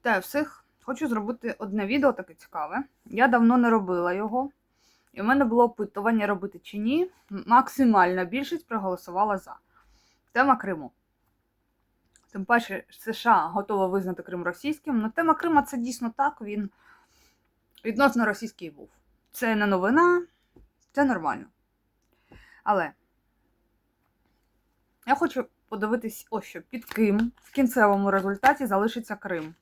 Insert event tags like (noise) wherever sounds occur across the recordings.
Вітаю всіх! Хочу зробити одне відео таке цікаве. Я давно не робила його, і в мене було опитування робити чи ні. Максимальна більшість проголосувала за. Тема Криму. Тим паче, США готова визнати Крим російським. Ну, тема Крима це дійсно так, він відносно російський був. Це не новина, це нормально. Але я хочу подивитись, ось що під ким в кінцевому результаті залишиться Крим.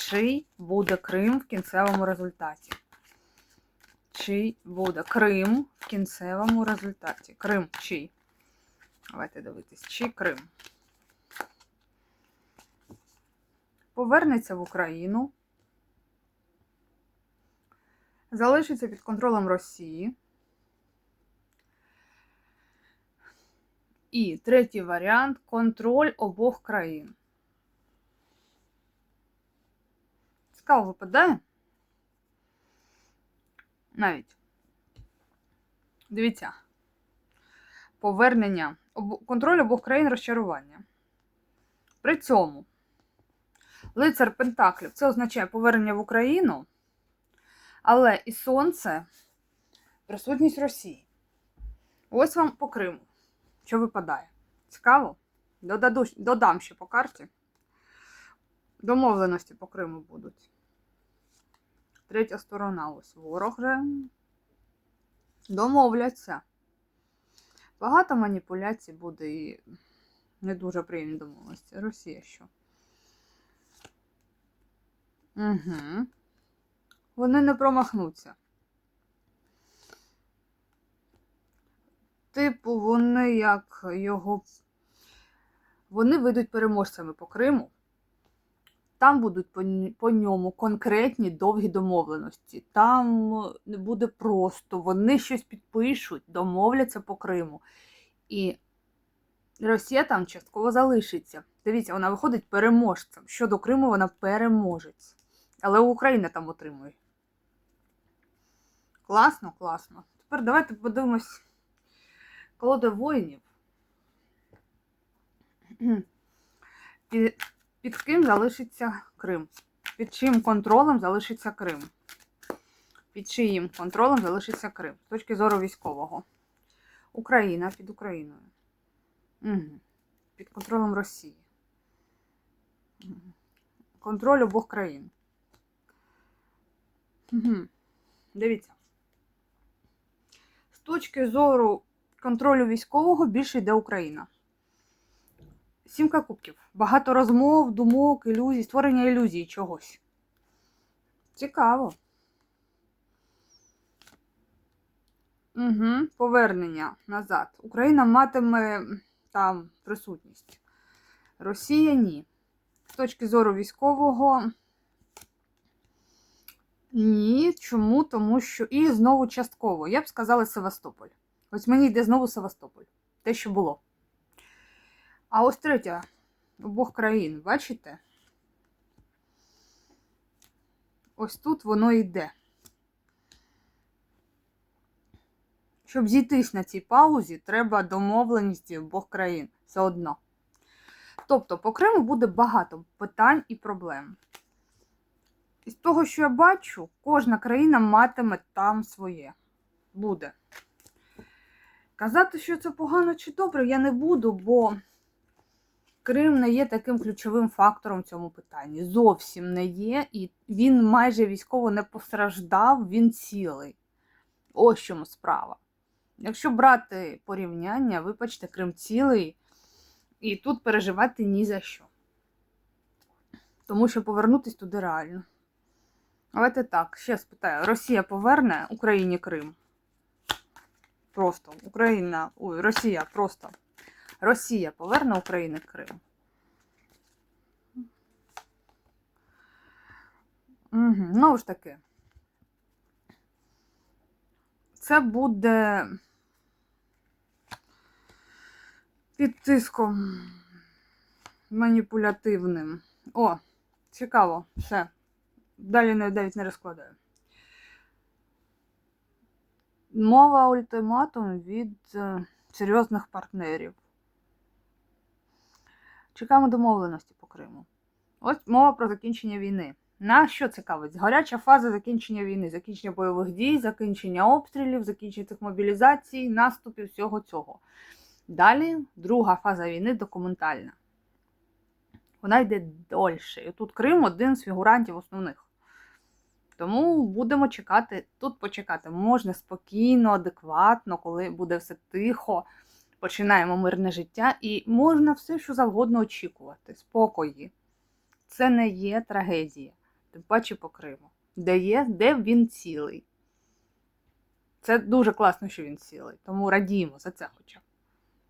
Чий буде Крим в кінцевому результаті? Чий буде Крим в кінцевому результаті? Крим чий? Давайте дивитись, чий Крим. Повернеться в Україну. Залишиться під контролем Росії. І третій варіант контроль обох країн. Цікаво випадає. Навіть. Дивіться. Повернення. Контроль обох країн розчарування. При цьому лицар Пентаклів це означає повернення в Україну, але і Сонце присутність Росії. Ось вам по Криму. Що випадає? Цікаво? Додаду, додам ще по карті. Домовленості по Криму будуть. Третя сторона, ось ворог же. Домовляться. Багато маніпуляцій буде і не дуже приємні домовленості. Росія що? Угу. Вони не промахнуться. Типу, вони як його. Вони вийдуть переможцями по Криму. Там будуть по, ньому конкретні довгі домовленості. Там не буде просто, вони щось підпишуть, домовляться по Криму. І Росія там частково залишиться. Дивіться, вона виходить переможцем. Щодо Криму вона переможець. Але Україна там отримує. Класно, класно. Тепер давайте подивимось колода воїнів. (clears throat) Під, ким залишиться Крим? Під чиїм контролем залишиться Крим? Під чиїм контролем залишиться Крим? З точки зору військового. Україна під Україною. Угу. Під контролем Росії. Угу. Контроль обох країн. Угу. Дивіться. З точки зору контролю військового більше йде Україна. Сімка кубків. Багато розмов, думок, ілюзій, створення ілюзій чогось. Цікаво. Угу, Повернення назад. Україна матиме там присутність. Росія ні. З точки зору військового. Ні. Чому? Тому що. І знову частково. Я б сказала Севастополь. Ось мені йде знову Севастополь. Те, що було. А ось третя обох країн, бачите? Ось тут воно йде. Щоб зійтись на цій паузі, треба домовленість обох країн. Все одно. Тобто, по Криму буде багато питань і проблем. І з того, що я бачу, кожна країна матиме там своє. Буде. Казати, що це погано чи добре, я не буду, бо Крим не є таким ключовим фактором в цьому питанні. Зовсім не є, і він майже військово не постраждав, він цілий. Ось чому справа. Якщо брати порівняння, вибачте, Крим цілий, і тут переживати ні за що. Тому що повернутися туди реально. Давайте так, ще спитаю: Росія поверне Україні Крим? Просто Україна, ой, Росія просто. Росія поверне Україні Крим. Угу, Знову ж таки, це буде під тиском маніпулятивним. О, цікаво, все. Далі навіть не розкладаю. Мова ультиматум від е, серйозних партнерів. Чекаємо домовленості по Криму. Ось мова про закінчення війни. Нас що цікавить? Гаряча фаза закінчення війни, закінчення бойових дій, закінчення обстрілів, закінчення цих мобілізацій, наступів, всього цього. Далі друга фаза війни документальна. Вона йде дольше. І тут Крим один з фігурантів основних. Тому будемо чекати. Тут почекати можна спокійно, адекватно, коли буде все тихо, починаємо мирне життя, і можна все, що завгодно очікувати. Спокої. Це не є трагедія, тим паче по Криму. Де є, де він цілий. Це дуже класно, що він цілий. Тому радіємо за це хоча б.